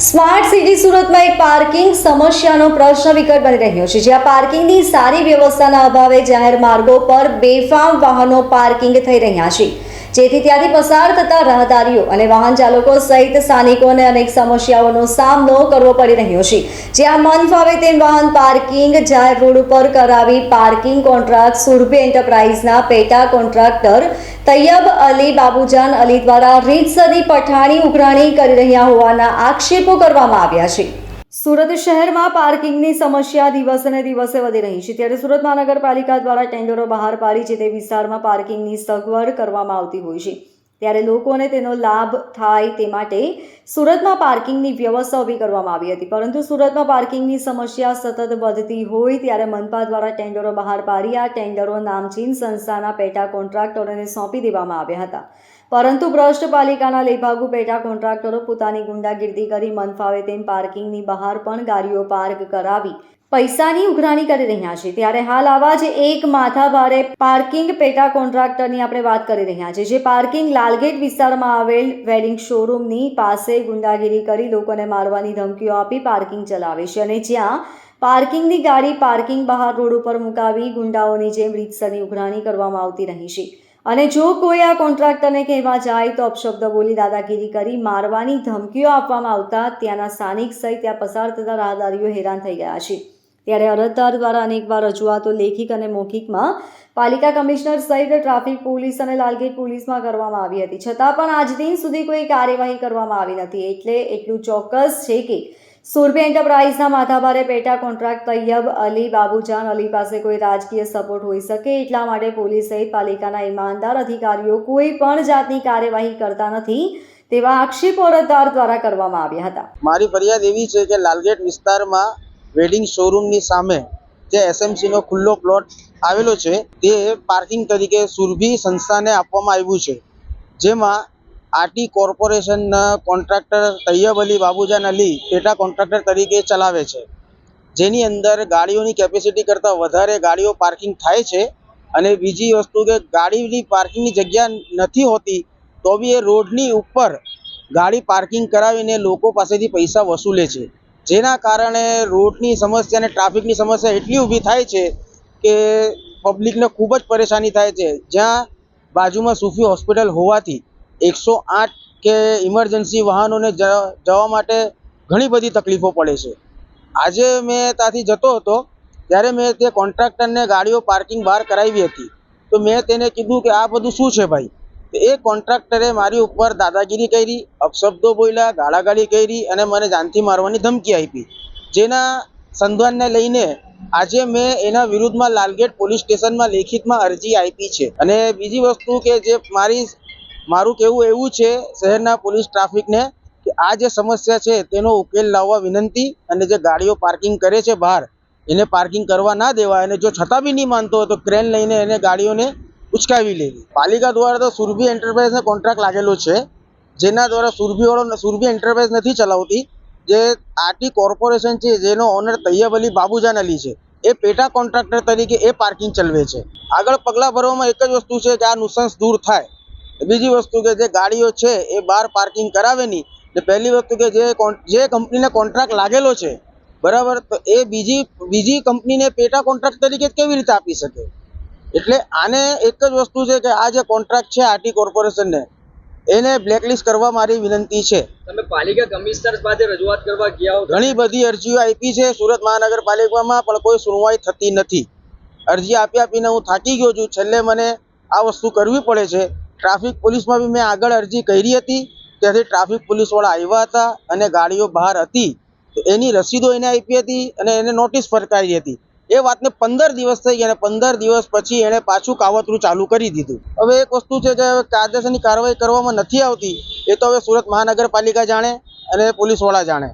Smart city સુરતમાં એક parking સમસ્યાનો પ્રશ્ન વિકટ બની રહ્યો છે. જ્યાં પાર્કિંગની સારી વ્યવસ્થાના અભાવે જાહેર માર્ગો પર બેફામ વાહનો પાર્કિંગ થઈ રહ્યા છે. જેથી ત્યાંથી પસાર થતા રાહદારીઓ અને વાહન ચાલકો સહિત સ્થાનિકોને અનેક સમસ્યાઓનો સામનો કરવો પડી રહ્યો છે. જ્યાં મન ફાવે તેમ વાહન પાર્કિંગ જાહેર રોડ ઉપર કરાવી પાર્કિંગ કોન્ટ્રાક્ટ સુરભી એન્ટરપ્રાઇઝના પેટા કોન્ટ્રાક્ટર તૈયબ અલી બાબુજાન અલી દ્વારા રીતસરની પઠાણી ઉઘરાણી કરી રહ્યા હોવાના આક્ષેપો કરવામાં આવ્યા છે. સુરત શહેરમાં પાર્કિંગની સમસ્યા દિવસે ને દિવસે વધી રહી છે. ત્યારે સુરત મહાનગરપાલિકા દ્વારા ટેન્ડરો બહાર પાડી છે તે વિસ્તારમાં પાર્કિંગની સગવડ કરવામાં આવતી હોય છે. ત્યારે લોકોને તેનો લાભ થાય તે માટે સુરતમાં પાર્કિંગની વ્યવસ્થા ઊભી કરવામાં આવી હતી. પરંતુ સુરતમાં પાર્કિંગની સમસ્યા સતત વધતી હોય ત્યારે મનપા દ્વારા ટેન્ડરો બહાર પાડી આ ટેન્ડરો નામચીન સંસ્થાના પેટા કોન્ટ્રાક્ટરોને સોંપી દેવામાં આવ્યા હતા. પરંતુ ભ્રષ્ટ પાલિકાના લેભાગુ પેટા કોન્ટ્રાક્ટરો પોતાની ગુંડાગીર્દી કરી મન ફાવે તેમ પાર્કિંગની બહાર પણ ગાડીઓ પાર્ક કરાવી પૈસાની ઉઘરાણી કરી રહ્યા છે. ત્યારે હાલ આવા જ એક માથાભારે પાર્કિંગ પેટા કોન્ટ્રાક્ટરની આપણે વાત કરી રહ્યા છે જે પાર્કિંગ લાલગેટ વિસ્તારમાં આવેલ વેડિંગ શોરૂમની પાસે ગુંડાગીરી કરી લોકોને મારવાની ધમકીઓ આપી પાર્કિંગ ચલાવે છે અને જ્યાં પાર્કિંગની ગાડી પાર્કિંગ બહાર રોડ ઉપર મુકાવી ગુંડાઓની જેમ રીતસરની ઉઘરાણી કરવામાં આવતી રહી છે. અને જો કોઈ આ કોન્ટ્રાક્ટરને કહેવા જાય તો અપશબ્દ બોલી દાદાગીરી કરી મારવાની ધમકીઓ આપવામાં આવતા ત્યાંના સ્થાનિક સહિત ત્યાં પસાર થતા રાહદારીઓ હેરાન થઈ ગયા છે. ત્યારે અરજદાર દ્વારા અનેકવાર રજૂઆતો લેખિત અને મૌખિકમાં પાલિકા કમિશનર સહિત ટ્રાફિક પોલીસ અને લાલગેટ પોલીસમાં કરવામાં આવી હતી. છતાં પણ આજ દિન સુધી કોઈ કાર્યવાહી કરવામાં આવી નથી. એટલે એટલું ચોક્કસ છે કે સુરભી એન્ટરપ્રાઇઝના માથાભારે પેટા કોન્ટ્રાક્ટ તૈયબ અલી બાબુજાન અલી પાસે કોઈ રાજકીય સપોર્ટ હોઈ શકે એટલા માટે પોલીસ સહિત પાલિકાના ઈમાનદાર અધિકારીઓ કોઈ પણ જાતની કાર્યવાહી કરતા નથી તેવા આક્ષેપો અરજદાર દ્વારા કરવામાં આવ્યા હતા. મારી ફરિયાદ એવી છે કે લાલગેટ વિસ્તારમાં વેડિંગ શોરૂમની સામે જે એસએમસીનો ખુલ્લો પ્લોટ આવેલો છે, તે પાર્કિંગ તરીકે સુરભી સંસ્થાને આપવામાં આવ્યું છે. જેમાં આરટી કોર્પોરેશનના કોન્ટ્રાક્ટર તૈયબ અલી બાબુજાન અલી પેટા કોન્ટ્રાક્ટર તરીકે ચલાવે છે. જેની અંદર ગાડીઓની કેપેસિટી કરતાં વધારે ગાડીઓ પાર્કિંગ થાય છે અને બીજી વસ્તુ કે ગાડીની પાર્કિંગની જગ્યા નથી હોતી, તો બી એ રોડની ઉપર ગાડી પાર્કિંગ કરાવીને લોકો પાસેથી પૈસા વસૂલે છે. જેના કારણે રોડની સમસ્યા અને ટ્રાફિકની સમસ્યા એટલી ઊભી થાય છે કે પબ્લિકને ખૂબ જ પરેશાની થાય છે. જ્યાં બાજુમાં સુફી હોસ્પિટલ હોવાથી એકસો આઠ કે ઇમરજન્સી વાહનોને જવા માટે ઘણી બધી તકલીફો પડે છે. આજે મેં ત્યાંથી જતો હતો, ત્યારે મેં તે કોન્ટ્રાક્ટરને ગાડીઓ પાર્કિંગ બહાર કરાવી હતી. તો મેં તેને કીધું કે આ બધું શું છે ભાઈ? એ કોન્ટ્રાક્ટરે મારી ઉપર દાદાગીરી કરી, અપશબ્દો બોલ્યા, ગાળાગાળી કરી અને મને જાનથી મારવાની ધમકી આપી. જેના સંધાનને લઈને આજે મેં એના વિરુદ્ધમાં લાલગેટ પોલીસ સ્ટેશનમાં લેખિતમાં અરજી આપી છે. અને બીજી વસ્તુ કે જે મારી મારું કહેવું એવું છે શહેરના પોલીસ ટ્રાફિકને કે આ જે સમસ્યા છે તેનો ઉકેલ લાવવા વિનંતી અને જે ગાડીઓ પાર્કિંગ કરે છે બહાર, એને પાર્કિંગ કરવા ના દેવાય અને જો છતાં બી નહીં માનતો હોય તો ક્રેન લઈને એને ગાડીઓને ઉચકાવી લેવી. પાલિકા દ્વારા તો સુરભી એન્ટરપ્રાઇઝને કોન્ટ્રાક્ટ લાગેલો છે, જેના દ્વારા સુરભીવાળો સુરભી એન્ટરપ્રાઇઝ નથી ચલાવતી, જે આરટી કોર્પોરેશન છે, જેનો ઓનર તૈયબ અલી બાબુજાન અલી છે, એ પેટા કોન્ટ્રાક્ટર તરીકે એ પાર્કિંગ ચલાવે છે. આગળ પગલાં ભરવામાં એક જ વસ્તુ છે કે આ નુસંસ દૂર થાય. બીજી વસ્તુ કે જે ગાડીઓ છે, એ બહાર પાર્કિંગ કરાવે નહીં. ને પહેલી વસ્તુ કે જે જે કંપનીને કોન્ટ્રાક્ટ લાગેલો છે, બરાબર, તો એ બીજી બીજી કંપનીને પેટા કોન્ટ્રાક્ટ તરીકે કેવી રીતે આપી શકે? એટલે આને એક જ વસ્તુ છે કે આ જે કોન્ટ્રાક્ટ છે આરટી કોર્પોરેશનને એને બ્લેકલિસ્ટ કરવા મારી વિનંતી છે. તમે પાલિકા કમિશનર પાસે રજૂઆત કરવા ગયા ઘણી બધી અરજીઓ આપી છે સુરત મહાનગરપાલિકામાં પણ કોઈ સુનવાઈ થતી નથી. અરજી આપી આપીને હું થાકી ગયો છું. છેલ્લે મને આ વસ્તુ કરવી પડે છે. ટ્રાફિક પોલીસમાં બી મેં આગળ અરજી કરી હતી. ત્યાંથી ટ્રાફિક પોલીસવાળા આવ્યા હતા અને ગાડીઓ બહાર હતી. એની રસીદો એને આપી હતી અને એને નોટિસ ફરકાવી હતી. એ વાતને પંદર દિવસ થઈ ગયા પંદર દિવસ પછી એણે પાછું કાવતરું ચાલુ કરી દીધું. હવે એક વસ્તુ છે હવે કાયદેસરની કાર્યવાહી કરવામાં નથી આવતી, એ તો હવે સુરત મહાનગરપાલિકા જાણે અને પોલીસવાળા જાણે.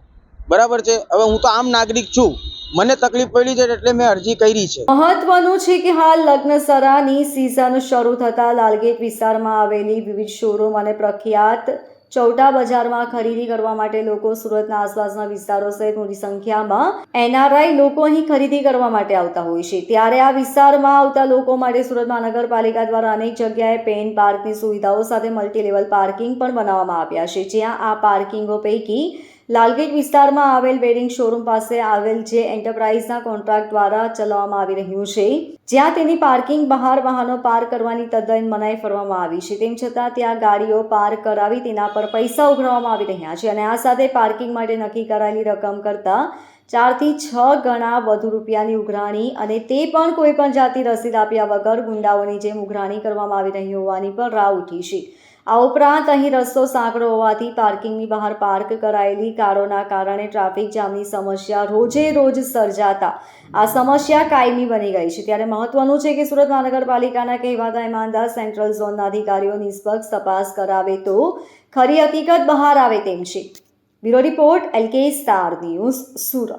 બરાબર છે? હવે હું તો આમ નાગરિક છું. મને તકલીફ પડી છે એટલે મેં અરજી કરી છે. મહત્વનું છે કે હાલ લગ્ન સરાની સિઝન શરૂ થતા લાલગેટ વિસ્તારમાં આવેલી વિવિધ શોરૂમ અને પ્રખ્યાત ચૌટા બજારમાં ખરીદી કરવા માટે લોકો સુરતના આસપાસના વિસ્તારો સહિત મોટી સંખ્યામાં એનઆરઆઈ લોકો અહીં ખરીદી કરવા માટે આવતા હોય છે. ત્યારે આ વિસ્તારમાં આવતા લોકો માટે સુરત મહાનગરપાલિકા દ્વારા અનેક જગ્યાએ પેન પાર્કની સુવિધાઓ સાથે મલ્ટી લેવલ પાર્કિંગ પણ બનાવવામાં આવ્યા છે. જ્યાં આ પાર્કિંગો પૈકી લાલગેટ વિસ્તારમાં આવેલ વેડિંગ શોરૂમ પાસે આવેલ જે એન્ટરપ્રાઇઝના કોન્ટ્રાક્ટ દ્વારા ચલાવવામાં આવી રહ્યું છે, જ્યાં તેની પાર્કિંગ બહાર વાહનો પાર્ક કરવાની તદ્દન મનાઈ ફરવામાં આવી છે. તેમ છતાં ત્યાં ગાડીઓ પાર્ક કરાવી તેના પર પૈસા ઉઘરાવવામાં આવી રહ્યા છે અને આ સાથે પાર્કિંગ માટે નક્કી કરાયેલી રકમ કરતાં ચારથી છ ગણા વધુ રૂપિયાની ઉઘરાણી અને તે પણ કોઈ પણ જાતિ રસીદ આપ્યા વગર ગુંડાઓની જેમ ઉઘરાણી કરવામાં આવી રહી હોવાની પણ રાહ ઉઠી છે. આ ઉપરાંત અહીં રસ્તો સાંકડો હોવાથી પાર્કિંગની બહાર પાર્ક કરાયેલી કારોના કારણે ટ્રાફિક જામની સમસ્યા રોજે રોજ સર્જાતા. આ સમસ્યા કાયમી બની ગઈ છે. ત્યારે મહત્વનું છે કે સુરત મહાનગરપાલિકાના કહેવાતા ઈમાનદાર સેન્ટ્રલ ઝોનના અધિકારીઓ નિષ્પક્ષ તપાસ કરાવે તો ખરી હકીકત બહાર આવે તેમ છે. Bureau report LK star news Surat.